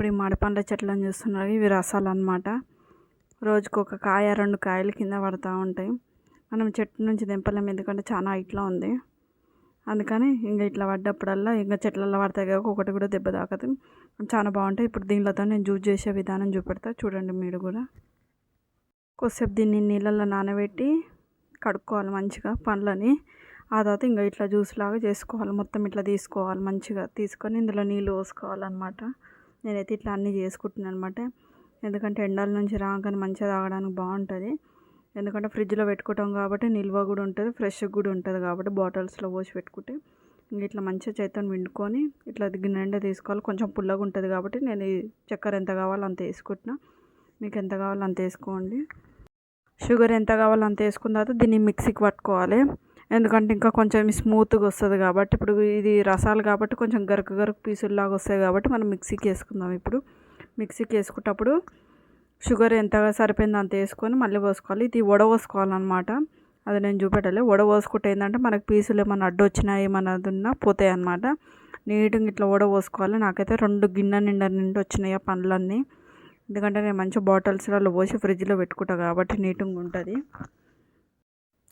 ఇప్పుడు మడపండ్ల చెట్లను చూస్తున్నారు ఇవి రసాలు అనమాట రోజుకు ఒక కాయ రెండు కాయలు కింద పడుతూ ఉంటాయి. మనం చెట్టు నుంచి దింపలేం ఎందుకంటే చాలా హైట్లో ఉంది. అందుకని ఇంకా ఇట్లా పడ్డప్పుడల్లా ఇంకా చెట్లలో పడతాయి కదా ఒకటి కూడా దెబ్బ తాకదు. చాలా బాగుంటాయి. ఇప్పుడు దీనిలతో నేను జ్యూస్ చేసే విధానం చూపెడతా. చూడండి మీరు కూడా. కొద్దిసేపు దీన్ని నీళ్ళల్లో నానబెట్టి కడుక్కోవాలి మంచిగా పండ్లని. ఆ తర్వాత ఇంకా ఇట్లా జ్యూస్ లాగా చేసుకోవాలి. మొత్తం ఇట్లా తీసుకోవాలి మంచిగా. తీసుకొని ఇందులో నీళ్ళు పోసుకోవాలన్నమాట. నేనైతే ఇట్లా అన్నీ చేసుకుంటున్నాను అనమాట ఎందుకంటే ఎండల నుంచి రాగానే మంచిగా తాగడానికి బాగుంటుంది. ఎందుకంటే ఫ్రిడ్జ్లో పెట్టుకుంటాం కాబట్టి నిల్వ కూడా ఉంటుంది ఫ్రెష్ కూడా ఉంటుంది కాబట్టి బాటిల్స్లో పోసి పెట్టుకుంటే ఇంక ఇట్లా మంచిగా చేతితో విండుకొని ఇట్లా గిన్నెండ తీసుకోవాలి. కొంచెం పుల్లగా ఉంటుంది కాబట్టి నేను చక్కెర ఎంత కావాలో అంత వేసుకుంటున్నా. మీకు ఎంత కావాలో అంత వేసుకోండి. షుగర్ ఎంత కావాలో అంత వేసుకున్న తర్వాత దీన్ని మిక్సీకి పట్టుకోవాలి. ఎందుకంటే ఇంకా కొంచెం స్మూత్గా వస్తుంది కాబట్టి ఇప్పుడు ఇది రసాలు కాబట్టి కొంచెం గరుకు గరుకు పీసుల్లాగా వస్తాయి కాబట్టి మనం మిక్సీకి వేసుకుందాం ఇప్పుడు. మిక్సీకి వేసుకున్నప్పుడు షుగర్ ఎంతగా సరిపోయిందో అంత వేసుకొని మళ్ళీ పోసుకోవాలి. ఇది వడవోసుకోవాలన్నమాట అది నేను చూపెట్టాలి. వడవోసుకుంటే ఏంటంటే మనకి పీసులు ఏమైనా అడ్డు వచ్చినా ఏమన్నా ఉన్నా పోతాయి అన్నమాట నీట్గా ఇట్లా వడవోసుకోవాలి నాకైతే రెండు గిన్నె నిండా నిండి వచ్చినాయి ఆ పండ్లన్నీ. ఎందుకంటే నేను మంచిగా బాటిల్స్లలో పోసి ఫ్రిడ్జ్లో పెట్టుకుంటా కాబట్టి నీట్గా ఉంటుంది.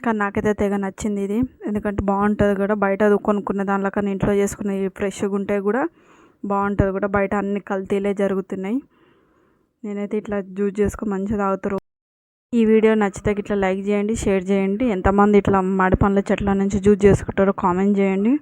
కానీ నాకైతే తెగ నచ్చింది ఇది. ఎందుకంటే బాగుంటుంది కూడా. బయట కొనుక్కున్న దానిలో కానీ ఇంట్లో చేసుకునే ఫ్రెష్గా ఉంటే కూడా బాగుంటుంది కూడా. బయట అన్ని కల్తీలే జరుగుతున్నాయి. నేనైతే ఇట్లా జ్యూస్ చేసుకొని మంచిగా తాగుతారు ఈ వీడియో నచ్చితే ఇట్లా లైక్ చేయండి షేర్ చేయండి. ఎంతమంది ఇట్లా మాడి పండ్ల చెట్ల నుంచి జ్యూస్ చేసుకుంటారో కామెంట్ చేయండి.